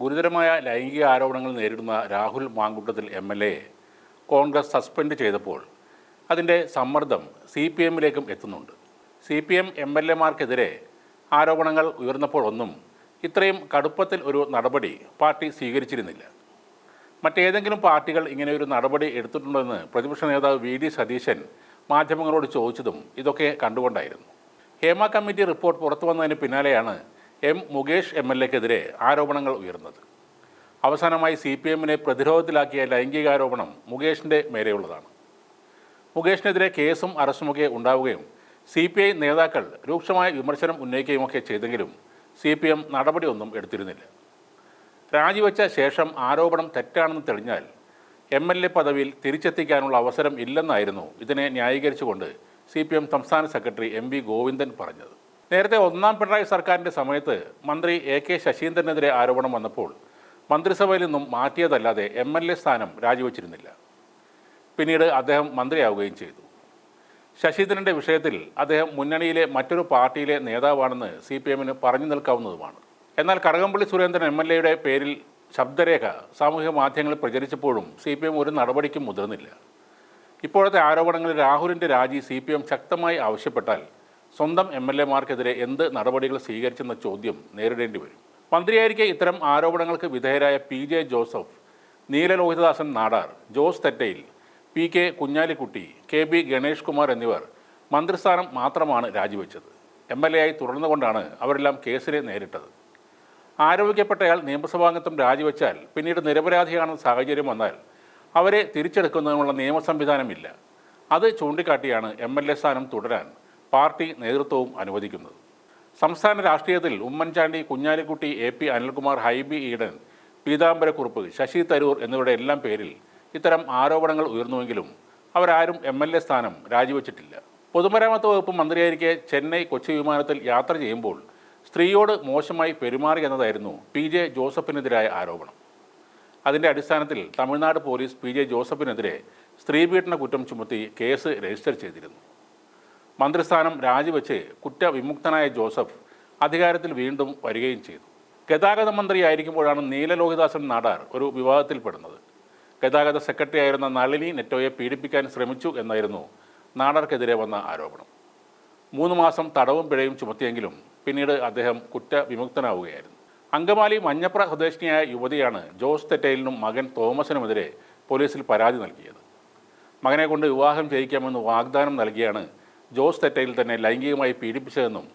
ഗുരുതരമായ ലൈംഗിക ആരോപണങ്ങൾ നേരിടുന്ന രാഹുൽ മാങ്കുട്ടത്തിൽ എം എൽ എയെ കോൺഗ്രസ് സസ്പെൻഡ് ചെയ്തപ്പോൾ അതിന്റെ സമ്മർദ്ദം സി പി എമ്മിലേക്കും എത്തുന്നുണ്ട്. C P M M L എമാർക്കെതിരെ ആരോപണങ്ങൾ ഉയർന്നപ്പോഴൊന്നും ഇത്രയും കടുപ്പത്തിൽ ഒരു നടപടി പാർട്ടി സ്വീകരിച്ചിരുന്നില്ല. മറ്റേതെങ്കിലും പാർട്ടികൾ ഇങ്ങനെ ഒരു നടപടി എടുത്തിട്ടുണ്ടെന്ന് പ്രതിപക്ഷ നേതാവ് വി ഡി സതീശൻ മാധ്യമങ്ങളോട് ചോദിച്ചതും ഇതൊക്കെ കണ്ടുകൊണ്ടായിരുന്നു. ഹേമ കമ്മിറ്റി റിപ്പോർട്ട് പുറത്തു വന്നതിന് പിന്നാലെയാണ് എം മുകേഷ് എം എൽ എക്കെതിരെ ആരോപണങ്ങൾ ഉയർന്നത്. അവസാനമായി സി പി എമ്മിനെ പ്രതിരോധത്തിലാക്കിയ ലൈംഗികാരോപണം മുകേഷിന്റെ മേലെയുള്ളതാണ്. മുകേഷിനെതിരെ കേസും അറസ്റ്റുമൊക്കെ ഉണ്ടാവുകയും സി പി ഐ നേതാക്കൾ രൂക്ഷമായ വിമർശനം ഉന്നയിക്കുകയുമൊക്കെ ചെയ്തെങ്കിലും സി പി എം നടപടിയൊന്നും എടുത്തിരുന്നില്ല. രാജിവെച്ച ശേഷം ആരോപണം തെറ്റാണെന്ന് തെളിഞ്ഞാൽ എം എൽ എ പദവിയിൽ തിരിച്ചെത്തിക്കാനുള്ള അവസരം ഇല്ലെന്നായിരുന്നു ഇതിനെ ന്യായീകരിച്ചുകൊണ്ട് സി പി എം സംസ്ഥാന സെക്രട്ടറി എം വി ഗോവിന്ദൻ പറഞ്ഞത്. നേരത്തെ ഒന്നാം പിണറായി സർക്കാരിന്റെ സമയത്ത് മന്ത്രി എ കെ ശശീന്ദ്രനെതിരെ ആരോപണം വന്നപ്പോൾ മന്ത്രിസഭയിൽ നിന്നും മാറ്റിയതല്ലാതെ എം എൽ എ സ്ഥാനം രാജിവെച്ചിരുന്നില്ല. പിന്നീട് അദ്ദേഹം മന്ത്രിയാവുകയും ചെയ്തു. ശശീന്ദ്രന്റെ വിഷയത്തിൽ അദ്ദേഹം മുന്നണിയിലെ മറ്റൊരു പാർട്ടിയിലെ നേതാവാണെന്ന് സി പി എമ്മിന് പറഞ്ഞു നിൽക്കാവുന്നതുമാണ്. എന്നാൽ കടകംപള്ളി സുരേന്ദ്രൻ എം എൽ എയുടെ പേരിൽ ശബ്ദരേഖ സാമൂഹിക മാധ്യമങ്ങളിൽ പ്രചരിച്ചപ്പോഴും സി പി എം ഒരു നടപടിക്കും മുതിർന്നില്ല. ഇപ്പോഴത്തെ ആരോപണങ്ങളിൽ രാഹുലിന്റെ രാജി സി പി എം ശക്തമായി ആവശ്യപ്പെട്ടാൽ സ്വന്തം എം എൽ എമാർക്കെതിരെ എന്ത് നടപടികൾ സ്വീകരിച്ചെന്ന ചോദ്യം നേരിടേണ്ടി വരും. മന്ത്രിയായിരിക്കെ ഇത്തരം ആരോപണങ്ങൾക്ക് വിധേയരായ P J Joseph Neelalohithadasan Nadar Jose Thettayil P K Kunhalikutty K B Ganesh Kumar എന്നിവർ മന്ത്രിസ്ഥാനം മാത്രമാണ് രാജിവെച്ചത്. എം എൽ എ ആയി തുടർന്നുകൊണ്ടാണ് അവരെല്ലാം കേസിനെ നേരിട്ടത്. ആരോപിക്കപ്പെട്ടയാൾ നിയമസഭാംഗത്വം രാജിവെച്ചാൽ പിന്നീട് നിരപരാധിയാണെന്ന സാഹചര്യം വന്നാൽ അവരെ തിരിച്ചെടുക്കുന്നതിനുള്ള നിയമ സംവിധാനമില്ല അത് ചൂണ്ടിക്കാട്ടിയാണ് എം എൽ എ സ്ഥാനം തുടരാൻ പാർട്ടി നേതൃത്വവും അനുവദിക്കുന്നത്. സംസ്ഥാന രാഷ്ട്രീയത്തിൽ ഉമ്മൻചാണ്ടി കുഞ്ഞാലിക്കുട്ടി എ പി അനിൽകുമാർ ഹൈബി ഈഡൻ പീതാംബരക്കുറുപ്പ് ശശി തരൂർ എന്നിവരുടെ എല്ലാം പേരിൽ ഇത്തരം ആരോപണങ്ങൾ ഉയർന്നുവെങ്കിലും അവരാരും എം എൽ എ സ്ഥാനം രാജിവെച്ചിട്ടില്ല. പൊതുമരാമത്ത് വകുപ്പ് മന്ത്രിയായിരിക്കെ ചെന്നൈ കൊച്ചി വിമാനത്തിൽ യാത്ര ചെയ്യുമ്പോൾ സ്ത്രീയോട് മോശമായി പെരുമാറി എന്നതായിരുന്നു പി ജെ ജോസഫിനെതിരായ ആരോപണം. അതിന്റെ അടിസ്ഥാനത്തിൽ തമിഴ്നാട് പോലീസ് പി ജെ ജോസഫിനെതിരെ സ്ത്രീപീഡന കുറ്റം ചുമത്തി കേസ് രജിസ്റ്റർ ചെയ്തിരുന്നു. മന്ത്രിസ്ഥാനം രാജിവെച്ച് കുറ്റവിമുക്തനായ ജോസഫ് അധികാരത്തിൽ വീണ്ടും വരികയും ചെയ്തു. ഗതാഗത മന്ത്രിയായിരിക്കുമ്പോഴാണ് നീലലോഹിദാസൻ നാടാർ ഒരു വിവാദത്തിൽപ്പെടുന്നത് ഗതാഗത സെക്രട്ടറി ആയിരുന്ന നളിനി നെറ്റോയെ പീഡിപ്പിക്കാൻ ശ്രമിച്ചു എന്നായിരുന്നു നാടാർക്കെതിരെ വന്ന ആരോപണം. മൂന്ന് മാസം തടവും പിഴയും ചുമത്തിയെങ്കിലും പിന്നീട് അദ്ദേഹം കുറ്റവിമുക്തനാവുകയായിരുന്നു. അങ്കമാലി മഞ്ഞപ്ര സ്വദേശിനിയായ യുവതിയാണ് ജോസ് തെറ്റയിലിനും മകൻ തോമസിനുമെതിരെ പോലീസിൽ പരാതി നൽകിയത്. മകനെ കൊണ്ട് വിവാഹം ചെയ്യിക്കാമെന്ന് വാഗ്ദാനം നൽകിയാണ് ജോസ് തെറ്റയിൽ തന്നെ ലൈംഗികമായി പീഡിപ്പിച്ചതെന്നും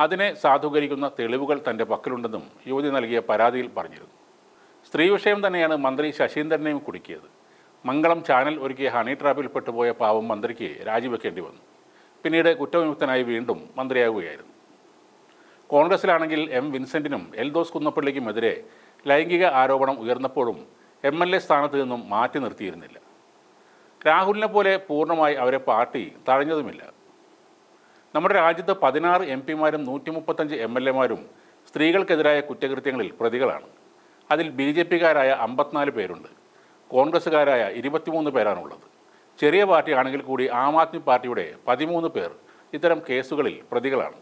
അതിനെ സാധൂകരിക്കുന്ന തെളിവുകൾ തന്റെ പക്കലുണ്ടെന്നും യുവതി നൽകിയ പരാതിയിൽ പറഞ്ഞിരുന്നു. സ്ത്രീ വിഷയം തന്നെയാണ് മന്ത്രി ശശീന്ദ്രനെയും കുടുക്കിയത്. മംഗളം ചാനൽ ഒരുക്കിയ ഹണി ട്രാപ്പിൽ പെട്ടുപോയ പാവം മന്ത്രിക്ക് രാജിവെക്കേണ്ടി വന്നു. പിന്നീട് കുറ്റവിമുക്തനായി വീണ്ടും മന്ത്രിയാവുകയായിരുന്നു. കോൺഗ്രസിലാണെങ്കിൽ എം വിൻസെന്റിനും എൽദോസ് കുന്നപ്പള്ളിക്കുമെതിരെ ലൈംഗിക ആരോപണം ഉയർന്നപ്പോഴും എം എൽ എ സ്ഥാനത്ത് നിന്നും മാറ്റി നിർത്തിയിരുന്നില്ല. രാഹുലിനെ പോലെ പൂർണമായി അവരെ പാർട്ടി തഴഞ്ഞതുമില്ല. നമ്മുടെ രാജ്യത്ത് പതിനാറ് എം പിമാരും നൂറ്റി മുപ്പത്തഞ്ച് എം എൽ എമാരും സ്ത്രീകൾക്കെതിരായ കുറ്റകൃത്യങ്ങളിൽ പ്രതികളാണ്. അതിൽ ബി ജെ പിക്കാരായ അമ്പത്തിനാല് പേരുണ്ട്. കോൺഗ്രസ്സുകാരായ ഇരുപത്തിമൂന്ന് പേരാണുള്ളത്. ചെറിയ പാർട്ടിയാണെങ്കിൽ കൂടി ആം ആദ്മി പാർട്ടിയുടെ പതിമൂന്ന് പേർ ഇത്തരം കേസുകളിൽ പ്രതികളാണ്.